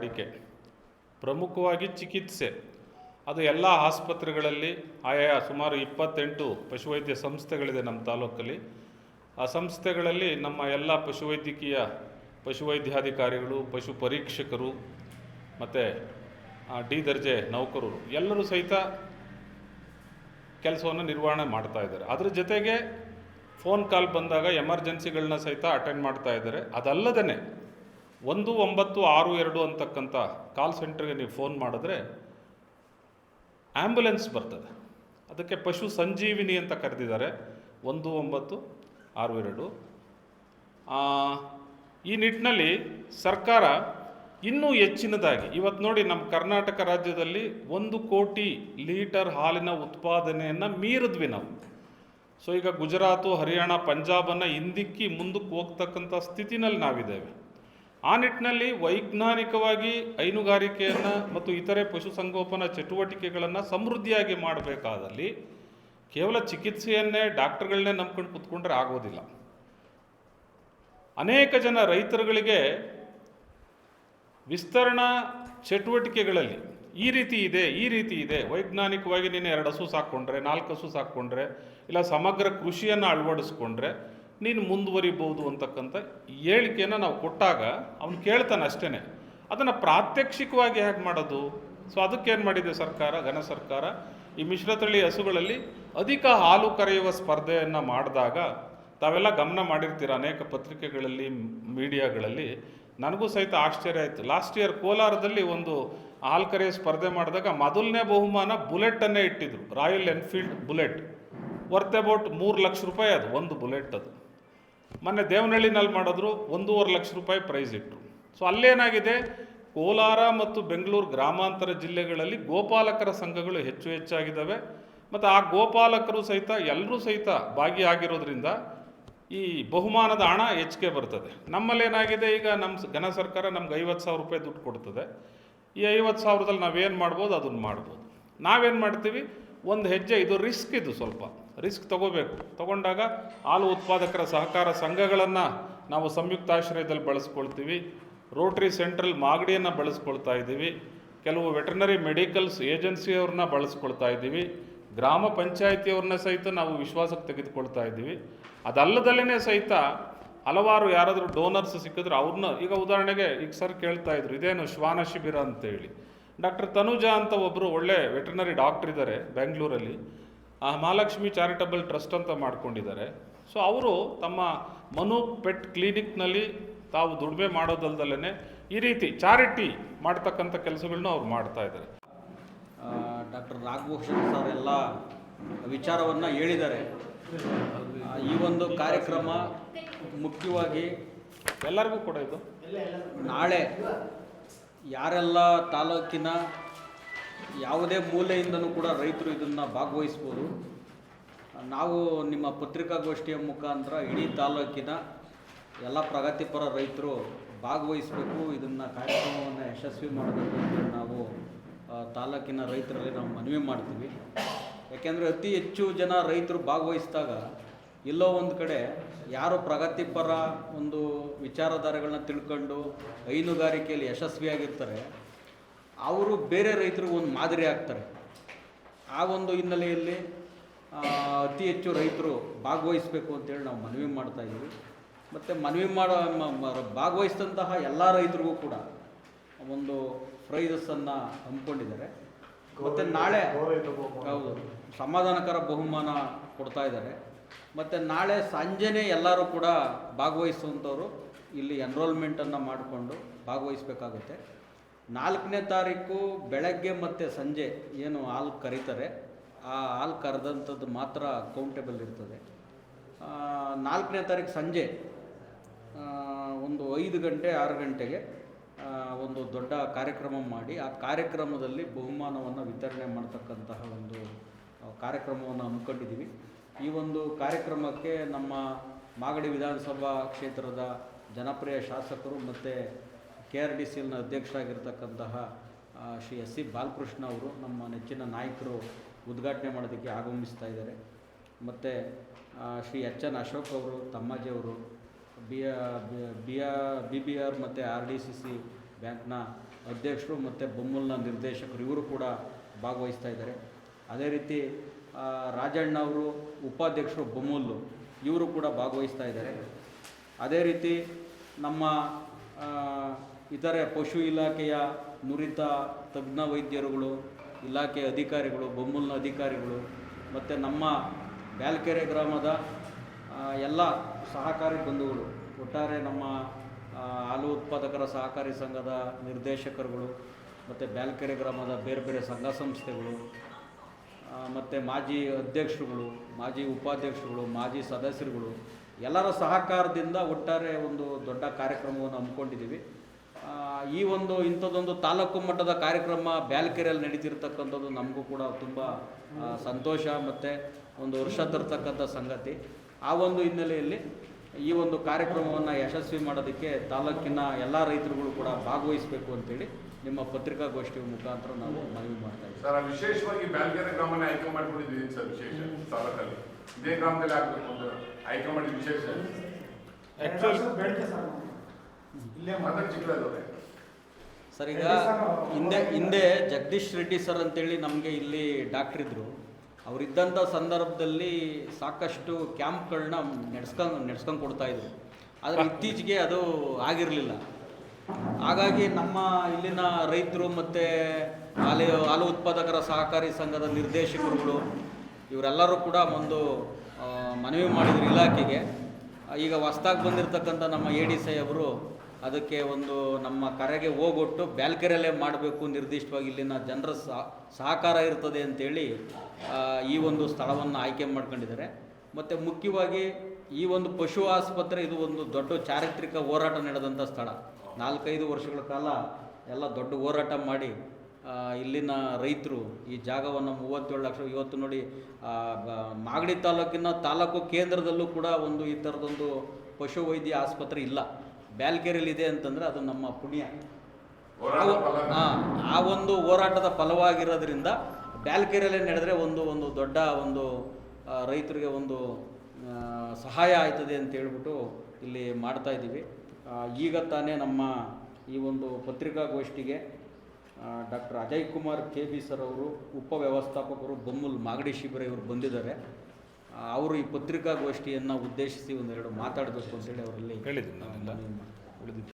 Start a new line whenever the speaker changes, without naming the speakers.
ವಾಡಿಕೆ ಪ್ರಮುಖವಾಗಿ ಚಿಕಿತ್ಸೆ. ಅದು ಎಲ್ಲ ಆಸ್ಪತ್ರೆಗಳಲ್ಲಿ ಆಯಾ ಸುಮಾರು ಇಪ್ಪತ್ತೆಂಟು ಪಶುವೈದ್ಯ ಸಂಸ್ಥೆಗಳಿದೆ ನಮ್ಮ ತಾಲೂಕಲ್ಲಿ. ಆ ಸಂಸ್ಥೆಗಳಲ್ಲಿ ನಮ್ಮ ಎಲ್ಲ ಪಶುವೈದ್ಯಕೀಯ ಪಶುವೈದ್ಯಾಧಿಕಾರಿಗಳು, ಪಶು ಪರೀಕ್ಷಕರು ಮತ್ತು ಡಿ ದರ್ಜೆ ನೌಕರರು ಎಲ್ಲರೂ ಸಹಿತ ಕೆಲಸವನ್ನು ನಿರ್ವಹಣೆ ಮಾಡ್ತಾ ಇದ್ದಾರೆ. ಅದರ ಜೊತೆಗೆ ಫೋನ್ ಕಾಲ್ ಬಂದಾಗ ಎಮರ್ಜೆನ್ಸಿಗಳನ್ನ ಸಹಿತ ಅಟೆಂಡ್ ಮಾಡ್ತಾ ಇದ್ದಾರೆ. ಅದಲ್ಲದೇ ಒಂದು ಒಂಬತ್ತು ಆರು ಎರಡು ಅಂತಕ್ಕಂಥ ಕಾಲ್ ಸೆಂಟ್ರಿಗೆ ನೀವು ಫೋನ್ ಮಾಡಿದ್ರೆ ಆ್ಯಂಬುಲೆನ್ಸ್ ಬರ್ತದೆ. ಅದಕ್ಕೆ ಪಶು ಸಂಜೀವಿನಿ ಅಂತ ಕರೆದಿದ್ದಾರೆ. ಒಂದು ಒಂಬತ್ತು ಆರು ಎರಡು. ಈ ನಿಟ್ಟಿನಲ್ಲಿ ಸರ್ಕಾರ ಇನ್ನೂ ಹೆಚ್ಚಿನದಾಗಿ ಇವತ್ತು ನೋಡಿ ನಮ್ಮ ಕರ್ನಾಟಕ ರಾಜ್ಯದಲ್ಲಿ ಒಂದು ಕೋಟಿ ಲೀಟರ್ ಹಾಲಿನ ಉತ್ಪಾದನೆಯನ್ನು ಮೀರಿದ್ವಿ ನಾವು. ಸೊ, ಈಗ ಗುಜರಾತು, ಹರಿಯಾಣ, ಪಂಜಾಬನ್ನು ಹಿಂದಿಕ್ಕಿ ಮುಂದಕ್ಕೆ ಹೋಗ್ತಕ್ಕಂಥ ಸ್ಥಿತಿನಲ್ಲಿ ನಾವಿದ್ದೇವೆ. ಆ ನಿಟ್ಟಿನಲ್ಲಿ ವೈಜ್ಞಾನಿಕವಾಗಿ ಹೈನುಗಾರಿಕೆಯನ್ನು ಮತ್ತು ಇತರೆ ಪಶುಸಂಗೋಪನಾ ಚಟುವಟಿಕೆಗಳನ್ನು ಸಮೃದ್ಧಿಯಾಗಿ ಮಾಡಬೇಕಾದಲ್ಲಿ ಕೇವಲ ಚಿಕಿತ್ಸೆಯನ್ನೇ ಡಾಕ್ಟರ್ಗಳನ್ನೇ ನಂಬ್ಕೊಂಡು ಕುತ್ಕೊಂಡ್ರೆ ಆಗೋದಿಲ್ಲ. ಅನೇಕ ಜನ ರೈತರುಗಳಿಗೆ ವಿಸ್ತರಣಾ ಚಟುವಟಿಕೆಗಳಲ್ಲಿ ಈ ರೀತಿ ಇದೆ, ಈ ರೀತಿ ಇದೆ, ವೈಜ್ಞಾನಿಕವಾಗಿ ನೀನು ಎರಡು ಹಸು ಸಾಕ್ಕೊಂಡ್ರೆ, ನಾಲ್ಕು ಹಸು ಸಾಕ್ಕೊಂಡ್ರೆ, ಇಲ್ಲ ಸಮಗ್ರ ಕೃಷಿಯನ್ನು ಅಳವಡಿಸ್ಕೊಂಡ್ರೆ ನೀನು ಮುಂದುವರಿಬೋದು ಅಂತಕ್ಕಂಥ ಹೇಳಿಕೆಯನ್ನು ನಾವು ಕೊಟ್ಟಾಗ ಅವನು ಕೇಳ್ತಾನೆ ಅಷ್ಟೇ ಅದನ್ನು ಪ್ರಾತ್ಯಕ್ಷಿಕವಾಗಿ ಹೇಗೆ ಮಾಡೋದು? ಸೊ ಅದಕ್ಕೇನು ಮಾಡಿದೆ ಸರ್ಕಾರ, ಘನ ಸರ್ಕಾರ? ಈ ಮಿಶ್ರತಳಿ ಹಸುಗಳಲ್ಲಿ ಅಧಿಕ ಹಾಲು ಕರೆಯುವ ಸ್ಪರ್ಧೆಯನ್ನು ಮಾಡಿದಾಗ ತಾವೆಲ್ಲ ಗಮನ ಮಾಡಿರ್ತೀರ ಅನೇಕ ಪತ್ರಿಕೆಗಳಲ್ಲಿ, ಮೀಡಿಯಾಗಳಲ್ಲಿ. ನನಗೂ ಸಹಿತ ಆಶ್ಚರ್ಯ ಆಯಿತು. ಲಾಸ್ಟ್ ಇಯರ್ ಕೋಲಾರದಲ್ಲಿ ಒಂದು ಹಾಲು ಕರೆಯುವ ಸ್ಪರ್ಧೆ ಮಾಡಿದಾಗ ಮೊದಲನೇ ಬಹುಮಾನ ಬುಲೆಟನ್ನೇ ಇಟ್ಟಿದ್ರು. Royal Enfield bullet. Worth about ಮೂರು ಲಕ್ಷ ರೂಪಾಯಿ ಅದು, ಒಂದು ಬುಲೆಟ್ ಅದು. ಮೊನ್ನೆ ದೇವನಹಳ್ಳಿನಲ್ಲಿ ಮಾಡಿದ್ರು ಒಂದೂವರೆ ಲಕ್ಷ ರೂಪಾಯಿ ಪ್ರೈಸ್ ಇಟ್ಟರು ಸೊ ಅಲ್ಲೇನಾಗಿದೆ? ಕೋಲಾರ ಮತ್ತು ಬೆಂಗಳೂರು ಗ್ರಾಮಾಂತರ ಜಿಲ್ಲೆಗಳಲ್ಲಿ ಗೋಪಾಲಕರ ಸಂಘಗಳು ಹೆಚ್ಚು ಹೆಚ್ಚಾಗಿದ್ದಾವೆ. ಮತ್ತು ಆ ಗೋಪಾಲಕರು ಸಹಿತ ಎಲ್ಲರೂ ಸಹಿತ ಭಾಗಿಯಾಗಿರೋದ್ರಿಂದ ಈ ಬಹುಮಾನದ ಹಣ ಹೆಚ್ಚಿಗೆ ಬರ್ತದೆ. ನಮ್ಮಲ್ಲಿ ಏನಾಗಿದೆ ಈಗ ನಮ್ಮ ಘನ ಸರ್ಕಾರ ನಮ್ಗೆ ಐವತ್ತು ಸಾವಿರ ರೂಪಾಯಿ ದುಡ್ಡು ಕೊಡ್ತದೆ. ಈ ಐವತ್ತು ಸಾವಿರದಲ್ಲಿ ನಾವೇನು ಮಾಡ್ಬೋದು? ಅದನ್ನು ಮಾಡ್ಬೋದು. ನಾವೇನು ಮಾಡ್ತೀವಿ? ಒಂದು ಹೆಜ್ಜೆ, ಇದು ರಿಸ್ಕ್ ಇದು ಸ್ವಲ್ಪ. ರಿಸ್ಕ್ ತಗೋಬೇಕು. ತಗೊಂಡಾಗ ಹಾಲು ಉತ್ಪಾದಕರ ಸಹಕಾರ ಸಂಘಗಳನ್ನು ನಾವು ಸಂಯುಕ್ತಾಶ್ರಯದಲ್ಲಿ ಬಳಸ್ಕೊಳ್ತೀವಿ. ರೋಟ್ರಿ ಸೆಂಟ್ರಲ್ ಮಾಗಡಿಯನ್ನು ಬಳಸ್ಕೊಳ್ತಾ ಇದ್ದೀವಿ. ಕೆಲವು ವೆಟರ್ನರಿ ಮೆಡಿಕಲ್ಸ್ ಏಜೆನ್ಸಿಯವ್ರನ್ನ ಬಳಸ್ಕೊಳ್ತಾ ಇದ್ದೀವಿ. ಗ್ರಾಮ ಪಂಚಾಯಿತಿಯವ್ರನ್ನ ಸಹಿತ ನಾವು ವಿಶ್ವಾಸಕ್ಕೆ ತೆಗೆದುಕೊಳ್ತಾ ಇದ್ದೀವಿ. ಅದಲ್ಲದಲ್ಲೇ ಸಹಿತ ಹಲವಾರು ಯಾರಾದರೂ ಡೋನರ್ಸ್ ಸಿಕ್ಕಿದ್ರೆ ಅವ್ರನ್ನ ಈಗ ಉದಾಹರಣೆಗೆ ಈಗ ಸರ್ ಕೇಳ್ತಾ ಇದ್ರು, ಇದೇನು ಶ್ವಾನ ಶಿಬಿರ ಅಂತೇಳಿ. ಡಾಕ್ಟರ್ ತನುಜಾ ಅಂತ ಒಬ್ಬರು ಒಳ್ಳೆ ವೆಟರ್ನರಿ ಡಾಕ್ಟ್ರ್ ಇದ್ದಾರೆ ಬೆಂಗಳೂರಲ್ಲಿ ಆ ಮಹಾಲಕ್ಷ್ಮಿ ಚಾರಿಟಬಲ್ ಟ್ರಸ್ಟ್ ಅಂತ ಮಾಡ್ಕೊಂಡಿದ್ದಾರೆ. ಸೊ ಅವರು ತಮ್ಮ ಮನು ಪೆಟ್ ಕ್ಲಿನಿಕ್ನಲ್ಲಿ ತಾವು ದುಡಿಮೆ ಮಾಡೋದಲ್ದಲ್ಲೇ ಈ ರೀತಿ ಚಾರಿಟಿ ಮಾಡ್ತಕ್ಕಂಥ ಕೆಲಸಗಳನ್ನ ಅವ್ರು ಮಾಡ್ತಾ ಇದ್ದಾರೆ.
ಡಾಕ್ಟರ್ ನಾಗಭೂಷಣ್ ಸರ್ ಎಲ್ಲ ವಿಚಾರವನ್ನು ಹೇಳಿದ್ದಾರೆ. ಈ ಒಂದು ಕಾರ್ಯಕ್ರಮ ಮುಖ್ಯವಾಗಿ
ಎಲ್ಲರಿಗೂ ಕೂಡ ಇದು.
ನಾಳೆ ಯಾರೆಲ್ಲ ತಾಲೂಕಿನ ಯಾವುದೇ ಮೂಲೆಯಿಂದನೂ ಕೂಡ ರೈತರು ಇದನ್ನು ಭಾಗವಹಿಸ್ಬೋದು. ನಾವು ನಿಮ್ಮ ಪತ್ರಿಕಾಗೋಷ್ಠಿಯ ಮುಖಾಂತರ ಇಡೀ ತಾಲೂಕಿನ ಎಲ್ಲ ಪ್ರಗತಿಪರ ರೈತರು ಭಾಗವಹಿಸಬೇಕು. ಇದನ್ನು ಕಾರ್ಯಕ್ರಮವನ್ನು ಯಶಸ್ವಿ ಮಾಡಬೇಕು ಅಂತ ನಾವು ತಾಲೂಕಿನ ರೈತರಲ್ಲಿ ನಾವು ಮನವಿ ಮಾಡ್ತೀವಿ. ಯಾಕೆಂದರೆ ಅತಿ ಹೆಚ್ಚು ಜನ ರೈತರು ಭಾಗವಹಿಸಿದಾಗ ಎಲ್ಲೋ ಒಂದು ಕಡೆ ಯಾರು ಪ್ರಗತಿಪರ ಒಂದು ವಿಚಾರಧಾರೆಗಳನ್ನ ತಿಳ್ಕೊಂಡು ಹೈನುಗಾರಿಕೆಯಲ್ಲಿ ಯಶಸ್ವಿಯಾಗಿರ್ತಾರೆ. ಅವರು ಬೇರೆ ರೈತರಿಗೆ ಒಂದು ಮಾದರಿ ಆಗ್ತಾರೆ. ಆ ಒಂದು ಹಿನ್ನೆಲೆಯಲ್ಲಿ ಅತಿ ಹೆಚ್ಚು ರೈತರು ಭಾಗವಹಿಸಬೇಕು ಅಂತೇಳಿ ನಾವು ಮನವಿ ಮಾಡ್ತಾ ಇದ್ದೀವಿ. ಮತ್ತು ಮನವಿ ಮಾಡೋ ಭಾಗವಹಿಸಿದಂತಹ ಎಲ್ಲ ರೈತರಿಗೂ ಕೂಡ ಒಂದು ಪ್ರೈಸಸ್ಸನ್ನು ಹಮ್ಮಿಕೊಂಡಿದ್ದಾರೆ. ಮತ್ತು ನಾಳೆ ಹೌದು, ಸಮಾಧಾನಕರ ಬಹುಮಾನ ಕೊಡ್ತಾ ಇದ್ದಾರೆ. ಮತ್ತು ನಾಳೆ ಸಂಜೆನೇ ಎಲ್ಲರೂ ಕೂಡ ಭಾಗವಹಿಸುವಂಥವ್ರು ಇಲ್ಲಿ ಎನ್ರೋಲ್ಮೆಂಟನ್ನು ಮಾಡಿಕೊಂಡು ಭಾಗವಹಿಸಬೇಕಾಗುತ್ತೆ. ನಾಲ್ಕನೇ ತಾರೀಕು ಬೆಳಗ್ಗೆ ಮತ್ತು ಸಂಜೆ ಏನು ಹಾಲು ಕರೀತಾರೆ, ಆ ಹಾಲು ಕರೆದಂಥದ್ದು ಮಾತ್ರ ಕೌಂಟೇಬಲ್ ಇರ್ತದೆ. ನಾಲ್ಕನೇ ತಾರೀಕು ಸಂಜೆ ಒಂದು ಐದು ಗಂಟೆ, ಆರು ಗಂಟೆಗೆ ಒಂದು ದೊಡ್ಡ ಕಾರ್ಯಕ್ರಮ ಮಾಡಿ, ಆ ಕಾರ್ಯಕ್ರಮದಲ್ಲಿ ಬಹುಮಾನವನ್ನು ವಿತರಣೆ ಮಾಡ್ತಕ್ಕಂತಹ ಒಂದು ಕಾರ್ಯಕ್ರಮವನ್ನು ಹಮ್ಮಿಕೊಂಡಿದ್ದೀವಿ. ಈ ಒಂದು ಕಾರ್ಯಕ್ರಮಕ್ಕೆ ನಮ್ಮ ಮಾಗಡಿ ವಿಧಾನಸಭಾ ಕ್ಷೇತ್ರದ ಜನಪ್ರಿಯ ಶಾಸಕರು ಮತ್ತು ಕೆ ಆರ್ ಡಿ ಸಿ ಎಲ್ನ ಅಧ್ಯಕ್ಷರಾಗಿರ್ತಕ್ಕಂತಹ ಶ್ರೀ ಎಸ್ ಸಿ ಬಾಲಕೃಷ್ಣ ಅವರು ನಮ್ಮ ನೆಚ್ಚಿನ ನಾಯಕರು ಉದ್ಘಾಟನೆ ಮಾಡೋದಕ್ಕೆ ಆಗಮಿಸ್ತಾ ಇದ್ದಾರೆ. ಮತ್ತು ಶ್ರೀ ಎಚ್ ಎನ್ ಅಶೋಕ್ ಅವರು ತಮ್ಮಾಜಿ ಅವರು, B B B B R ಮತ್ತು ಆರ್ ಡಿ ಸಿ ಸಿ ಬ್ಯಾಂಕ್ನ ಅಧ್ಯಕ್ಷರು ಮತ್ತು ಬೊಮ್ಮಲ್ನ ನಿರ್ದೇಶಕರು ಇವರು ಕೂಡ ಭಾಗವಹಿಸ್ತಾ ಇದ್ದಾರೆ. ಅದೇ ರೀತಿ ರಾಜಣ್ಣ ಅವರು, ಉಪಾಧ್ಯಕ್ಷರು ಬೊಮ್ಮಲ್ಲು ಇವರು ಕೂಡ ಭಾಗವಹಿಸ್ತಾ ಇದ್ದಾರೆ. ಅದೇ ರೀತಿ ನಮ್ಮ ಇತರೆ ಪಶು ಇಲಾಖೆಯ ನುರಿತ ತಜ್ಞ ವೈದ್ಯರುಗಳು ಇಲಾಖೆಯ ಅಧಿಕಾರಿಗಳು, ಬೊಮ್ಮಲ್ನ ಅಧಿಕಾರಿಗಳು, ಮತ್ತು ನಮ್ಮ ಬ್ಯಾಲ್ಕೆರೆ ಗ್ರಾಮದ ಎಲ್ಲ ಸಹಕಾರಿ ಬಂಧುಗಳು, ಒಟ್ಟಾರೆ ನಮ್ಮ ಹಾಲು ಉತ್ಪಾದಕರ ಸಹಕಾರಿ ಸಂಘದ ನಿರ್ದೇಶಕರುಗಳು, ಮತ್ತು ಬ್ಯಾಲ್ಕೆರೆ ಗ್ರಾಮದ ಬೇರೆ ಬೇರೆ ಸಂಘ ಸಂಸ್ಥೆಗಳು ಮತ್ತು ಮಾಜಿ ಅಧ್ಯಕ್ಷರುಗಳು, ಮಾಜಿ ಉಪಾಧ್ಯಕ್ಷರುಗಳು, ಮಾಜಿ ಸದಸ್ಯರುಗಳು, ಎಲ್ಲರ ಸಹಕಾರದಿಂದ ಒಟ್ಟಾರೆ ಒಂದು ದೊಡ್ಡ ಕಾರ್ಯಕ್ರಮವನ್ನು ಹಮ್ಮಿಕೊಂಡಿದ್ದೀವಿ. ಈ ಒಂದು ಇಂಥದ್ದೊಂದು ತಾಲೂಕು ಮಟ್ಟದ ಕಾರ್ಯಕ್ರಮ ಬ್ಯಾಲ್ಕೆರೆಯಲ್ಲಿ ನಡೀತಿರ್ತಕ್ಕಂಥದ್ದು ನಮಗೂ ಕೂಡ ತುಂಬ ಸಂತೋಷ ಮತ್ತು ಒಂದು ವರ್ಷ ತರ್ತಕ್ಕಂಥ ಸಂಗತಿ. ಆ ಒಂದು ಹಿನ್ನೆಲೆಯಲ್ಲಿ ಈ ಒಂದು ಕಾರ್ಯಕ್ರಮವನ್ನು ಯಶಸ್ವಿ ಮಾಡೋದಕ್ಕೆ ತಾಲೂಕಿನ ಎಲ್ಲ ರೈತರುಗಳು ಕೂಡ ಭಾಗವಹಿಸಬೇಕು ಅಂತೇಳಿ ನಿಮ್ಮ ಪತ್ರಿಕಾಗೋಷ್ಠಿಯ ಮುಖಾಂತರ ನಾವು ಮನವಿ ಮಾಡ್ತಾ ಇದ್ದೀವಿ.
ಸರ್ ವಿಶೇಷವಾಗಿ ಬ್ಯಾಲ್ಕೆರೆ ಗ್ರಾಮನ ಆಯ್ಕೆ ಮಾಡ್ಕೊಂಡಿದ್ದೀವಿ ಸರ್ ವಿಶೇಷ ತಾಲೂಕಲ್ಲಿ. ಇದೇ ಗ್ರಾಮದಲ್ಲಿ ಆಗ್ಬೇಕು ಆಯ್ಕೆ ಮಾಡಿದ ವಿಶೇಷ.
ಇಲ್ಲೇ
ಚಿಕ್ಕದವ್ರೆ
ಸರ್, ಈಗ ಹಿಂದೆ ಹಿಂದೆ ಜಗದೀಶ್ ರೆಡ್ಡಿ ಸರ್ ಅಂತೇಳಿ ನಮಗೆ ಇಲ್ಲಿ ಡಾಕ್ಟ್ರ್ ಇದ್ದರು ಅವರಿದ್ದಂಥ ಸಂದರ್ಭದಲ್ಲಿ ಸಾಕಷ್ಟು ಕ್ಯಾಂಪ್ಗಳನ್ನ ನಡೆಸ್ಕೊಂಡು ನಡೆಸ್ಕೊಂಡು ಕೊಡ್ತಾಯಿದ್ರು ಆದರೆ ಇತ್ತೀಚೆಗೆ ಅದು ಆಗಿರಲಿಲ್ಲ. ಹಾಗಾಗಿ ನಮ್ಮ ಇಲ್ಲಿನ ರೈತರು ಮತ್ತು ಹಾಲು ಹಾಲು ಉತ್ಪಾದಕರ ಸಹಕಾರಿ ಸಂಘದ ನಿರ್ದೇಶಕರುಗಳು, ಇವರೆಲ್ಲರೂ ಕೂಡ ಒಂದು ಮನವಿ ಮಾಡಿದ್ರು ಇಲಾಖೆಗೆ. ಈಗ ಹೊಸ್ದಾಗಿ ಬಂದಿರತಕ್ಕಂಥ ನಮ್ಮ ಎ ಡಿ ಸಾಹೇಬರು ಅದಕ್ಕೆ ಒಂದು ನಮ್ಮ ಕರೆಗೆ ಹೋಗೊಟ್ಟು ಬ್ಯಾಲ್ಕರಿಯಲ್ಲೇ ಮಾಡಬೇಕು ನಿರ್ದಿಷ್ಟವಾಗಿ ಇಲ್ಲಿನ ಜನರ ಸಹ- ಸಹಕಾರ ಇರ್ತದೆ ಅಂತೇಳಿ ಈ ಒಂದು ಸ್ಥಳವನ್ನು ಆಯ್ಕೆ ಮಾಡ್ಕೊಂಡಿದ್ದಾರೆ. ಮತ್ತು ಮುಖ್ಯವಾಗಿ ಈ ಒಂದು ಪಶು ಆಸ್ಪತ್ರೆ ಇದು ಒಂದು ದೊಡ್ಡ ಚಾರಿತ್ರಿಕ ಹೋರಾಟ ನಡೆದಂಥ ಸ್ಥಳ. ನಾಲ್ಕೈದು ವರ್ಷಗಳ ಕಾಲ ಎಲ್ಲ ದೊಡ್ಡ ಹೋರಾಟ ಮಾಡಿ ಇಲ್ಲಿನ ರೈತರು ಈ ಜಾಗವನ್ನು ಮೂವತ್ತೇಳು ಲಕ್ಷ, ಇವತ್ತು ನೋಡಿ ಮಾಗಡಿ ತಾಲೂಕಿನ ತಾಲೂಕು ಕೇಂದ್ರದಲ್ಲೂ ಕೂಡ ಒಂದು ಈ ಥರದೊಂದು ಪಶು ವೈದ್ಯ ಆಸ್ಪತ್ರೆ ಇಲ್ಲ. ಬ್ಯಾಲ್ಕೆರೆಯಲ್ಲಿ ಇದೆ ಅಂತಂದರೆ ಅದು ನಮ್ಮ ಪುಣ್ಯ. ಆ, ಒಂದು ಹೋರಾಟದ ಫಲವಾಗಿರೋದ್ರಿಂದ ಬ್ಯಾಲ್ಕೆರೆಯಲ್ಲೇ ನಡೆದರೆ ಒಂದು ಒಂದು ದೊಡ್ಡ ಒಂದು ರೈತರಿಗೆ ಒಂದು ಸಹಾಯ ಆಯ್ತದೆ ಅಂತ ಹೇಳ್ಬಿಟ್ಟು ಇಲ್ಲಿ ಮಾಡ್ತಾ ಇದ್ದೀವಿ. ಈಗ ತಾನೇ ನಮ್ಮ ಈ ಒಂದು ಪತ್ರಿಕಾಗೋಷ್ಠಿಗೆ doctor Ajay Kumar K B sir ಅವರು ಉಪ ವ್ಯವಸ್ಥಾಪಕರು ಬೊಮ್ಮಲ್ ಮಾಗಡಿ ಶಿಬಿರ ಇವರು ಬಂದಿದ್ದಾರೆ. ಅವರು ಈ ಪತ್ರಿಕಾಗೋಷ್ಠಿಯನ್ನು ಉದ್ದೇಶಿಸಿ ಒಂದೆರಡು ಮಾತಾಡಬೇಕು ಅಂತೇಳಿ ಅವರಲ್ಲಿ
ಹೇಳಿದ್ದೀನಿ ನಾನೆಲ್ಲ